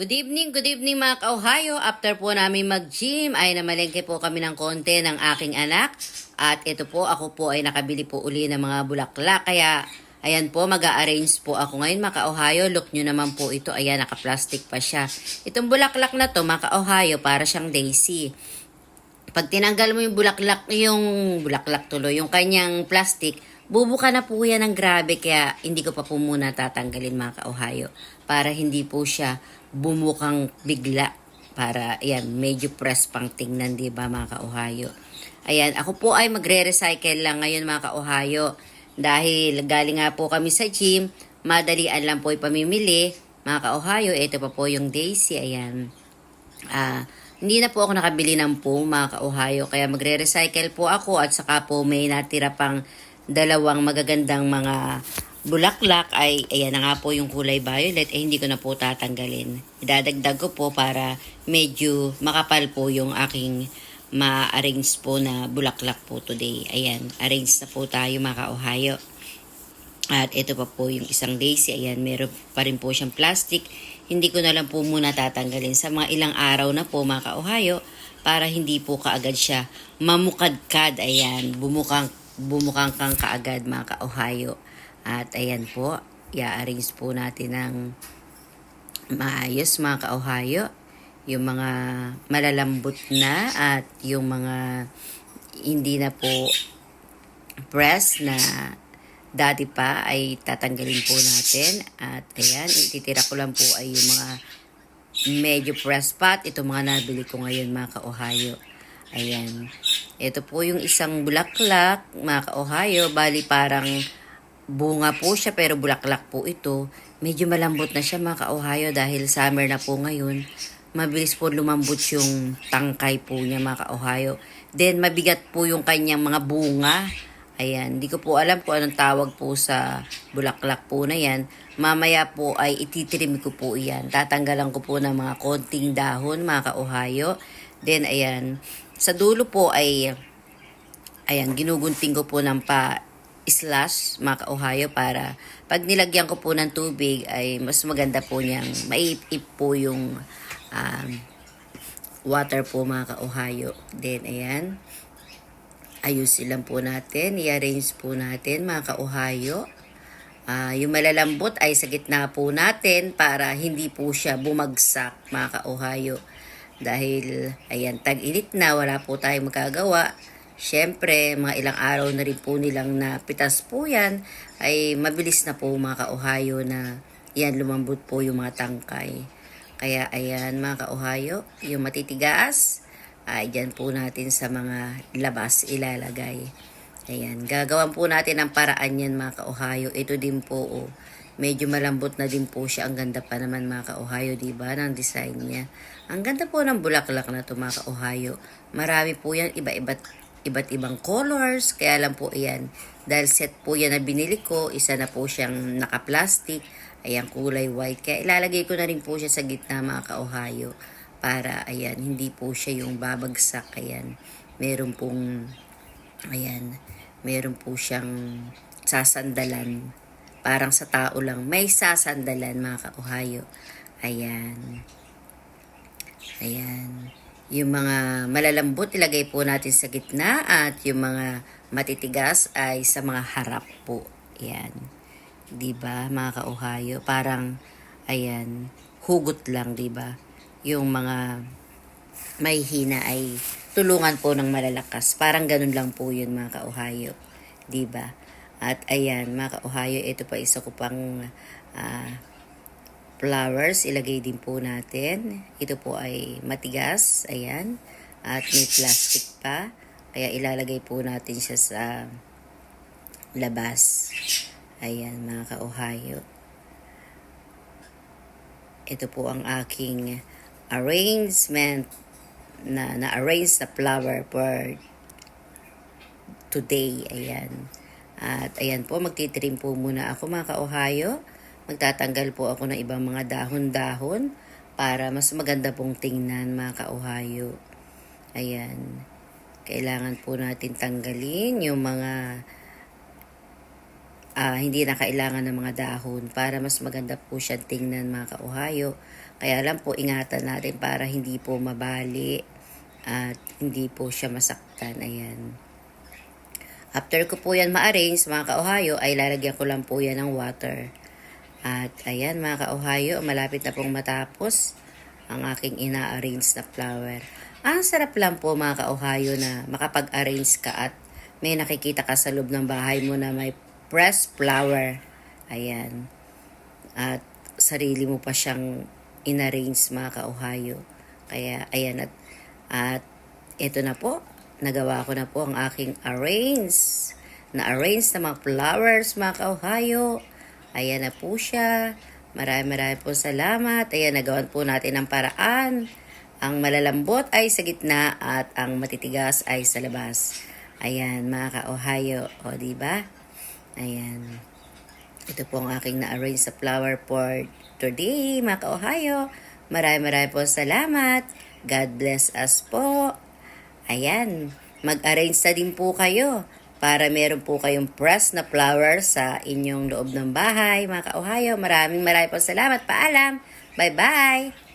Good evening, good evening mga ka-Ohio. After po namin mag-gym ay namalengke po kami ng konti ng aking anak. At ito po, ako po ay nakabili po uli ng mga bulaklak. Kaya ayan po, mag arrange po ako ngayon mga ka-Ohio. Look nyo naman po ito. Ayan, naka-plastic pa siya. Itong bulaklak na to mga ka-Ohio, para siyang daisy. Pag tinanggal mo yung bulaklak, yung bulaklak tuloy, yung kanyang plastic, bubuka na po yan ng grabe kaya hindi ko pa po muna tatanggalin mga ka-Ohio para hindi po siya bumukang bigla para ayan medyo press pang tingnan di ba mga ka-Ohio? Ayan ako po ay magre-recycle lang ngayon mga ka-Ohio. Dahil galing nga po kami sa gym madalian lang po ipamimili mga ka-Ohio ito pa po yung Daisy ayan. Ah, hindi na po ako nakabili ng po mga ka-Ohio kaya magre-recycle po ako at saka po may natira pang dalawang magagandang mga bulaklak ay ayan na nga po yung kulay violet eh hindi ko na po tatanggalin. Idadagdag ko po para medyo makapal po yung aking ma-arrange po na bulaklak po today. Ayan, arrange na po tayo mga ka-Ohio. At ito pa po yung isang daisy. Ayan, meron pa rin po siyang plastic. Hindi ko na lang po muna tatanggalin sa mga ilang araw na po mga ka-Ohio para hindi po kaagad siya mamukadkad. Ayan, bumukang, bumukang kang kaagad mga ka-Ohio. At ayan po, i-arrange po natin ng maayos mga ka-Ohio. Yung mga malalambot na at yung mga hindi na po press na dati pa ay tatanggalin po natin. At ayan, ititira ko lang po ay yung mga medyo press pot. Ito mga nabili ko ngayon mga ka-Ohio. Ayan. Ito po yung isang bulaklak, mga ka-Ohio. Bali parang bunga po siya pero bulaklak po ito. Medyo malambot na siya mga ka-Ohio dahil summer na po ngayon. Mabilis po lumambot yung tangkay po niya mga ka-Ohio. Then mabigat po yung kanyang mga bunga. Ayan, hindi ko po alam kung anong tawag po sa bulaklak po na yan. Mamaya po ay ititrim ko po yan. Tatanggalan ko po ng mga konting dahon, mga ka-Ohio. Then, ayan, sa dulo po ay, ayan, ginugunting ko po ng pa slash, mga ka-Ohio, para pag nilagyan ko po ng tubig ay mas maganda po niyang maiip po yung um, water po mga ka-Ohio. Then, ayan, ayusin lang po natin, i-arrange po natin mga ka-Ohio. Ah, yung malalambot ay sa gitna po natin para hindi po siya bumagsak mga ka-Ohio. Dahil, ayan, tag-init na, wala po tayong magagawa. Siyempre, mga ilang araw na rin po nilang napitas po yan, ay mabilis na po mga ka-Ohio na yan, lumambot po yung mga tangkay. Kaya, ayan, mga ka-Ohio, yung matitigas, ay dyan po natin sa mga labas ilalagay. Ayan, gagawan po natin ang paraan yan mga ka-Ohio. Ito din po, oh, medyo malambot na din po siya. Ang ganda pa naman mga ka-Ohio, di ba, ng design niya. Ang ganda po ng bulaklak na to mga ka-Ohio. Marami po yan, iba-iba't iba't ibang colors. Kaya lang po yan, dahil set po yan na binili ko, isa na po siyang naka-plastic. Ayan, kulay white. Kaya ilalagay ko na rin po siya sa gitna mga ka-Ohio para ayan hindi po siya yung babagsak ayan meron pong ayan meron po siyang sasandalan parang sa tao lang may sasandalan mga ka-Ohio ayan ayan yung mga malalambot ilagay po natin sa gitna at yung mga matitigas ay sa mga harap po ayan 'di ba mga ka-Ohio parang ayan hugot lang 'di ba yung mga may hina ay tulungan po ng malalakas. Parang ganun lang po yun mga ka-Ohio. ba diba? At ayan, mga ka-Ohio, ito pa isa ko pang ah, flowers. Ilagay din po natin. Ito po ay matigas. Ayan. At may plastic pa. Kaya ilalagay po natin siya sa labas. Ayan, mga ka-Ohio. Ito po ang aking arrangement na na-arrange na flower for today. Ayan. At ayan po, magtitrim po muna ako mga ka-Ohio. Magtatanggal po ako ng ibang mga dahon-dahon para mas maganda pong tingnan mga ka-Ohio. Ayan. Kailangan po natin tanggalin yung mga ah, hindi na kailangan ng mga dahon para mas maganda po siya tingnan mga ka-Ohio Kaya lang po, ingatan natin para hindi po mabali at hindi po siya masaktan. Ayan. After ko po yan ma-arrange, mga ka-Ohio, ay lalagyan ko lang po yan ng water. At ayan mga ka-Ohio, malapit na pong matapos ang aking ina-arrange na flower. Ang sarap lang po mga ka-Ohio na makapag-arrange ka at may nakikita ka sa loob ng bahay mo na may pressed flower. Ayan. At sarili mo pa siyang inarrange mga ka-Ohio. Kaya ayan at, at ito na po, nagawa ko na po ang aking arrange. Na mga flowers mga ka-Ohio. Ayan na po siya. Maraming maraming po salamat. Ayan, nagawan po natin ang paraan. Ang malalambot ay sa gitna at ang matitigas ay sa labas. Ayan, mga ka-Ohio. O, ba? Ayan. Ito po ang aking na-arrange sa flower for today, mga ka-Ohio. Maraming maraming po salamat. God bless us po. Ayan, mag-arrange na din po kayo para meron po kayong press na flowers sa inyong loob ng bahay, mga ka-Ohio. Maraming maraming po salamat. Paalam. Bye-bye.